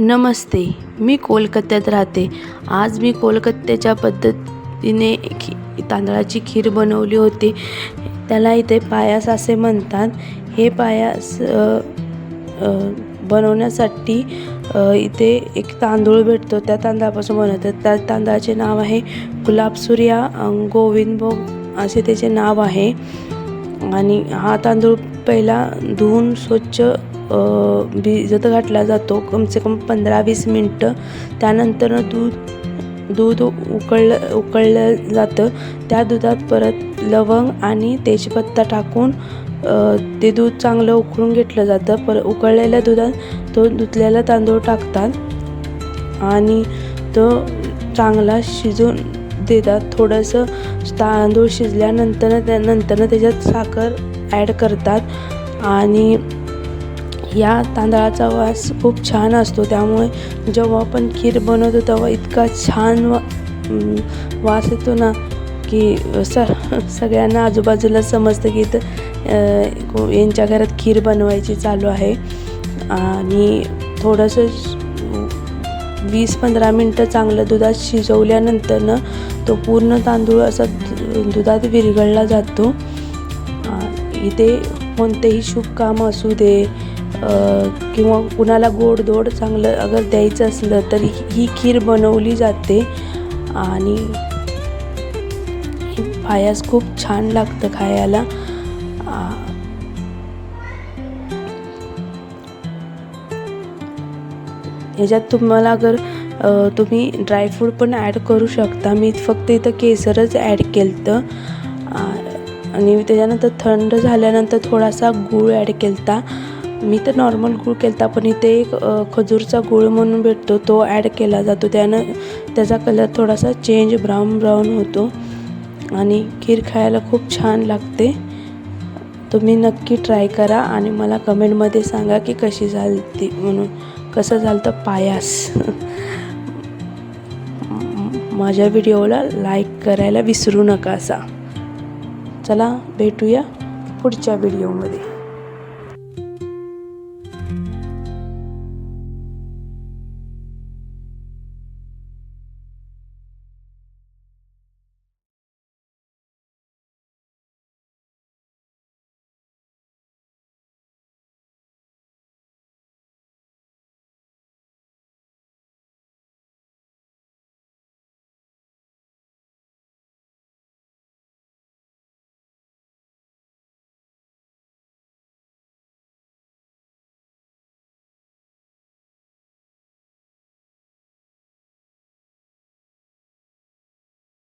नमस्ते मी कोलकात्यात राहते. आज मी कोलकात्याच्या पद्धतीने खी तांदळाची खीर बनवली होती. त्याला इथे पायास असे म्हणतात. हे पायास बनवण्यासाठी इथे एक तांदूळ भेटतो. त्या तांदळापासून बनवतात. त्या तांदळाचे नाव आहे गुलाबसूर्या गोविंदभोग असे त्याचे नाव आहे. आणि हा तांदूळ पहिला धुवून स्वच्छ भिजत घातला जातो. कमसे कम पंधरा वीस मिनटं. त्यानंतर दूध दूध उकळलं उकळलं जातं. त्या दुधात परत लवंग आणि तेजपत्ता टाकून ते दूध चांगलं उकळून घेतलं जातं. पर उकळलेल्या दुधात तो धुतलेला तांदूळ टाकतात. आणि तो चांगला शिजून देतात. थोडंसं तांदूळ शिजल्यानंतर त्यानंतर त्याच्यात साखर ॲड करतात. आणि या तांदळाचा वास खूप छान असतो. त्यामुळे जेव्हा आपण खीर बनवतो तेव्हा इतका छान वा वास येतो ना की स सगळ्यांना आजूबाजूला समजतं की इथं यांच्या घरात खीर बनवायची चालू आहे. आणि थोडंसं वीस पंधरा मिनटं चांगलं दुधात शिजवल्यानंतरनं तो पूर्ण तांदूळ असा दु- दुधात विरघळला जातो. इथे कोणतेही शुभ काम असू दे किंवा कुणाला गोडधोड चांगलं अगर द्यायचं असलं तर ही खीर बनवली जाते आणि पायास खूप छान लागतं खायला. ह्याच्यात तुम्हाला अगर तुम्ही ड्रायफ्रूट पण ॲड करू शकता. मी फक्त इथं केसरच ॲड केलं तर आणि त्याच्यानंतर थंड झाल्यानंतर थोडासा गूळ ॲड केलता. मी तर नॉर्मल गूळ केलता पण इथे एक खजूरचा गूळ म्हणून भेटतो तो ॲड केला जातो. त्यानं त्याचा कलर थोडासा चेंज ब्राऊन ब्राऊन होतो. आणि खीर खायला खूप छान लागते. तुम्ही नक्की ट्राय करा आणि मला कमेंटमध्ये सांगा की कशी झाली ती म्हणून. कसं झालं तर पायास? माझ्या व्हिडिओला लाईक करायला विसरू नका असा. चला भेटूया पुढच्या व्हिडिओमध्ये.